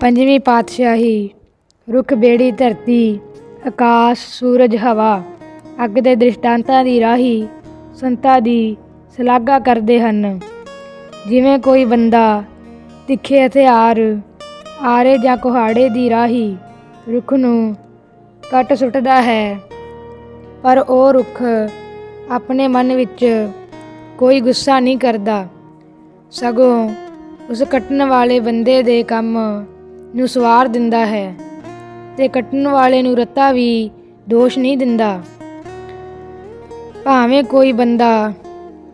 ਪੰਜਵੀਂ ਪਾਤਸ਼ਾਹੀ, ਰੁੱਖ ਬੇੜੀ ਧਰਤੀ, ਆਕਾਸ਼, ਸੂਰਜ, ਹਵਾ, ਅੱਗ ਦੇ ਦ੍ਰਿਸ਼ਟਾਂਤਾਂ ਦੀ ਰਾਹੀ, ਸੰਤਾਂ ਦੀ ਸ਼ਲਾਘਾ ਕਰਦੇ ਹਨ। ਜਿਵੇਂ ਕੋਈ ਬੰਦਾ ਤਿੱਖੇ ਹਥਿਆਰ, ਆਰੇ ਜਾਂ ਕੁਹਾੜੇ ਦੀ ਰਾਹੀ ਰੁੱਖ ਨੂੰ ਕੱਟ ਸੁੱਟਦਾ ਹੈ, ਪਰ ਉਹ ਰੁੱਖ ਆਪਣੇ ਮਨ ਵਿੱਚ ਕੋਈ ਗੁੱਸਾ ਨਹੀਂ ਕਰਦਾ। ਸਗੋਂ ਉਸ ਕੱਟਣ ਵਾਲੇ ਬੰਦੇ ਦੇ ਕੰਮ ਨੂੰ ਸਵਾਰ ਦਿੰਦਾ ਹੈ ਤੇ ਕੱਟਣ ਵਾਲੇ ਨੂੰ ਰੱਤਾ ਵੀ ਦੋਸ਼ ਨਹੀਂ ਦਿੰਦਾ। ਭਾਵੇਂ ਕੋਈ ਬੰਦਾ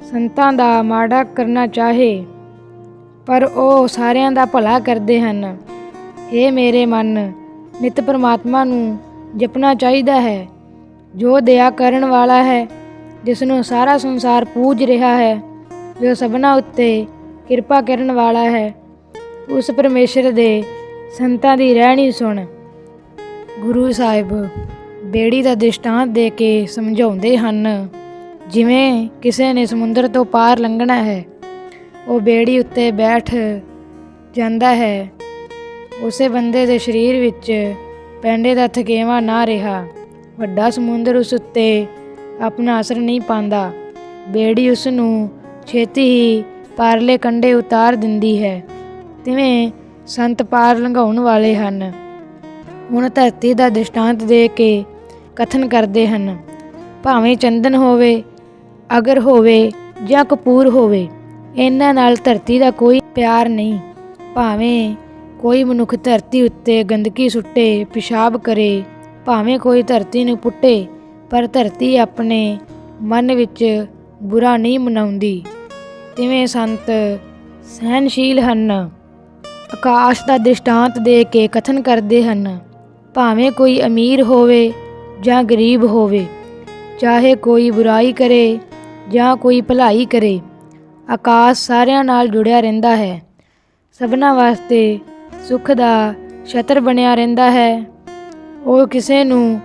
ਸੰਤਾਂ ਦਾ ਮਾੜਾ ਕਰਨਾ ਚਾਹੇ, ਪਰ ਉਹ ਸਾਰਿਆਂ ਦਾ ਭਲਾ ਕਰਦੇ ਹਨ। ਇਹ ਮੇਰੇ ਮਨ, ਨਿਤ ਪਰਮਾਤਮਾ ਨੂੰ ਜਪਣਾ ਚਾਹੀਦਾ ਹੈ। ਜੋ ਦਇਆ ਕਰਨ ਵਾਲਾ ਹੈ ਜਿਸ ਨੂੰ ਸਾਰਾ ਸੰਸਾਰ ਪੂਜ ਰਿਹਾ ਹੈ, ਜੋ ਸਭਨਾ ਉੱਤੇ ਕਿਰਪਾ ਕਰਨ ਵਾਲਾ ਹੈ। ਉਸ ਪਰਮੇਸ਼ਰ ਦੇ ਸੰਤਾਂ ਦੀ ਰਹਿਣੀ ਸੁਣ। ਗੁਰੂ ਸਾਹਿਬ ਬੇੜੀ ਦਾ ਦ੍ਰਿਸ਼ਟਾਂਤ ਦੇ ਕੇ ਸਮਝਾਉਂਦੇ ਹਨ, ਜਿਵੇਂ ਕਿਸੇ ਨੇ ਸਮੁੰਦਰ ਤੋਂ ਪਾਰ ਲੰਘਣਾ ਹੈ, ਉਹ ਬੇੜੀ ਉੱਤੇ ਬੈਠ ਜਾਂਦਾ ਹੈ। ਉਸੇ ਬੰਦੇ ਦੇ ਸਰੀਰ ਵਿੱਚ ਪੈਂਡੇ ਦਾ ਥਕੇਵਾ ਨਾ ਰਿਹਾ। ਵੱਡਾ ਸਮੁੰਦਰ ਉਸ ਉੱਤੇ ਆਪਣਾ ਅਸਰ ਨਹੀਂ ਪਾਉਂਦਾ। ਬੇੜੀ ਉਸ ਨੂੰ ਛੇਤੀ ਹੀ ਪਾਰਲੇ ਕੰਢੇ ਉਤਾਰ ਦਿੰਦੀ ਹੈ। ਤਿਵੇਂ ਸੰਤ ਪਾਰ ਲੰਘਾਉਣ ਵਾਲੇ ਹਨ। ਹੁਣ ਧਰਤੀ ਦਾ ਦ੍ਰਿਸ਼ਟਾਂਤ ਦੇ ਕੇ ਕਥਨ ਕਰਦੇ ਹਨ। ਭਾਵੇਂ ਚੰਦਨ ਹੋਵੇ, ਅਗਰ ਹੋਵੇ ਜਾਂ ਕਪੂਰ ਹੋਵੇ, ਇਹਨਾਂ ਨਾਲ ਧਰਤੀ ਦਾ ਕੋਈ ਪਿਆਰ ਨਹੀਂ। ਭਾਵੇਂ ਕੋਈ ਮਨੁੱਖ ਧਰਤੀ ਉੱਤੇ ਗੰਦਗੀ ਸੁੱਟੇ, ਪਿਸ਼ਾਬ ਕਰੇ, ਭਾਵੇਂ ਕੋਈ ਧਰਤੀ ਨੂੰ ਪੁੱਟੇ, ਪਰ ਧਰਤੀ ਆਪਣੇ ਮਨ ਵਿੱਚ ਬੁਰਾ ਨਹੀਂ ਮਨਾਉਂਦੀ। ਤਿਵੇਂ ਸੰਤ ਸਹਿਨਸ਼ੀਲ ਹਨ? ਆਕਾਸ਼ ਦਾ ਦ੍ਰਿਸ਼ਟਾਂਤ ਦੇ ਕੇ ਕਥਨ ਕਰਦੇ ਹਨ, ਭਾਵੇਂ ਕੋਈ ਅਮੀਰ ਹੋਵੇ ਜਾਂ ਗਰੀਬ ਹੋਵੇ, ਚਾਹੇ ਕੋਈ ਬੁਰਾਈ ਕਰੇ ਜਾਂ ਕੋਈ ਭਲਾਈ ਕਰੇ, ਆਕਾਸ਼ ਸਾਰਿਆਂ ਨਾਲ ਜੁੜਿਆ ਰਹਿੰਦਾ ਹੈ। ਸਭਨਾ ਵਾਸਤੇ ਸੁੱਖ ਦਾ ਛਤਰ ਬਣਿਆ ਰਹਿੰਦਾ ਹੈ। ਉਹ ਕਿਸੇ ਨੂੰ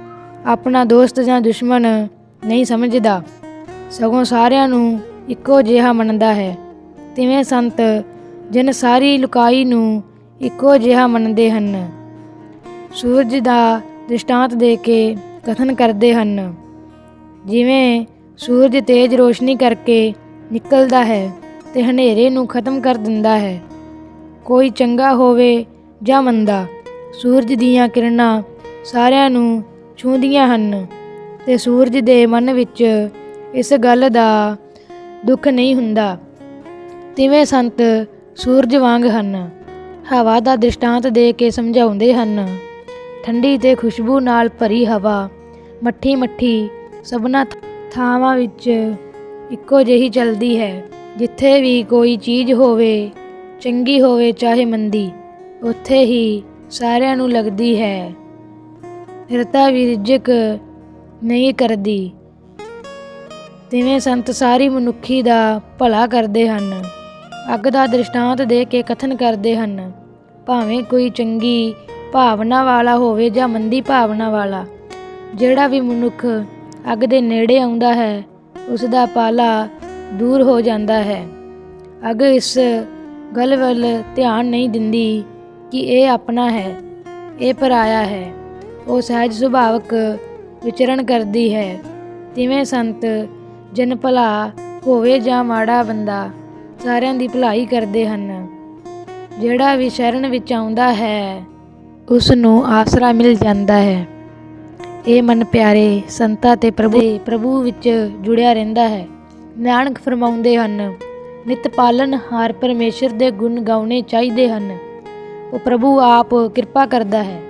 ਆਪਣਾ ਦੋਸਤ ਜਾਂ ਦੁਸ਼ਮਣ ਨਹੀਂ ਸਮਝਦਾ। ਸਗੋਂ ਸਾਰਿਆਂ ਨੂੰ ਇੱਕੋ ਜਿਹਾ ਮੰਨਦਾ ਹੈ। ਤਿਵੇਂ ਸੰਤ ਜਿਨ ਸਾਰੀ ਲੁਕਾਈ ਨੂੰ ਇੱਕੋ ਜਿਹਾ ਮੰਨਦੇ ਹਨ। ਸੂਰਜ ਦਾ ਦ੍ਰਿਸ਼ਟਾਂਤ ਦੇ ਕੇ ਕਥਨ ਕਰਦੇ ਹਨ। ਜਿਵੇਂ ਸੂਰਜ ਤੇਜ਼ ਰੋਸ਼ਨੀ ਕਰਕੇ ਨਿਕਲਦਾ ਹੈ ਤੇ ਹਨੇਰੇ ਨੂੰ ਖਤਮ ਕਰ ਦਿੰਦਾ ਹੈ। ਕੋਈ ਚੰਗਾ ਹੋਵੇ ਜਾਂ ਮੰਦਾ, ਸੂਰਜ ਦੀਆਂ ਕਿਰਨਾਂ ਸਾਰਿਆਂ ਨੂੰ ਛੂੰਹਦੀਆਂ ਹਨ ਤੇ ਸੂਰਜ ਦੇ ਮਨ ਵਿੱਚ ਇਸ ਗੱਲ ਦਾ ਦੁੱਖ ਨਹੀਂ ਹੁੰਦਾ। ਤਿਵੇਂ ਸੰਤ ਸੂਰਜ ਵਾਂਗ ਹਨ। ਹਵਾ ਦਾ ਦ੍ਰਿਸ਼ਟਾਂਤ ਦੇ ਕੇ ਸਮਝਾਉਂਦੇ ਹਨ। ਠੰਡੀ ਤੇ ਖੁਸ਼ਬੂ ਨਾਲ ਭਰੀ ਹਵਾ ਮੱਠੀ ਮੱਠੀ ਸਭਨਾ ਥਾਵਾਂ ਵਿੱਚ ਇੱਕੋ ਜਿਹੀ ਚੱਲਦੀ ਹੈ। ਜਿੱਥੇ ਵੀ ਕੋਈ ਚੀਜ਼ ਹੋਵੇ, ਚੰਗੀ ਹੋਵੇ ਚਾਹੇ ਮੰਦੀ, ਉੱਥੇ ਹੀ ਸਾਰਿਆਂ ਨੂੰ ਲੱਗਦੀ ਹੈ। ਫਿਰਤਾ ਵੀ ਰਿਜਕ ਨਹੀਂ ਕਰਦੀ। ਤਿਵੇਂ ਸੰਤ ਸਾਰੀ ਮਨੁੱਖੀ ਦਾ ਭਲਾ ਕਰਦੇ ਹਨ। ਅੱਗ ਦਾ ਦ੍ਰਿਸ਼ਟਾਂਤ ਦੇ ਕੇ ਕਥਨ ਕਰਦੇ ਹਨ। ਭਾਵੇਂ ਕੋਈ ਚੰਗੀ ਭਾਵਨਾ ਵਾਲਾ ਹੋਵੇ ਜਾਂ ਮੰਦੀ ਭਾਵਨਾ ਵਾਲਾ, ਜਿਹੜਾ ਵੀ ਮਨੁੱਖ ਅੱਗ ਦੇ ਨੇੜੇ ਆਉਂਦਾ ਹੈ, ਉਸ ਦਾ ਪਾਲਾ ਦੂਰ ਹੋ ਜਾਂਦਾ ਹੈ। ਅੱਗ ਇਸ ਗੱਲ ਵੱਲ ਧਿਆਨ ਨਹੀਂ ਦਿੰਦੀ ਕਿ ਇਹ ਆਪਣਾ ਹੈ, ਇਹ ਪਰਾਇਆ ਹੈ। ਉਹ ਸਹਿਜ ਸੁਭਾਵਕ ਵਿਚਰਣ ਕਰਦੀ ਹੈ। ਤਿਵੇਂ ਸੰਤ ਜਨ ਭਲਾ ਹੋਵੇ ਜਾਂ ਮਾੜਾ ਬੰਦਾ, ਸਾਰਿਆਂ ਦੀ ਭਲਾਈ ਕਰਦੇ ਹਨ। ਜਿਹੜਾ ਵੀ ਸ਼ਰਨ ਵਿੱਚ ਆਉਂਦਾ ਹੈ ਉਸ ਨੂੰ ਆਸਰਾ ਮਿਲ ਜਾਂਦਾ ਹੈ। ਇਹ ਮਨ ਪਿਆਰੇ ਸੰਤਾਂ ਤੇ ਪ੍ਰਭੂ ਪ੍ਰਭੂ ਵਿੱਚ ਜੁੜਿਆ ਰਹਿੰਦਾ ਹੈ। ਨਾਨਕ ਫਰਮਾਉਂਦੇ ਹਨ, ਨਿਤ ਪਾਲਨ ਹਾਰ ਪਰਮੇਸ਼ਰ ਦੇ ਗੁਣ ਗਾਉਣੇ ਚਾਹੀਦੇ ਹਨ। ਉਹ ਪ੍ਰਭੂ ਆਪ ਕਿਰਪਾ ਕਰਦਾ ਹੈ।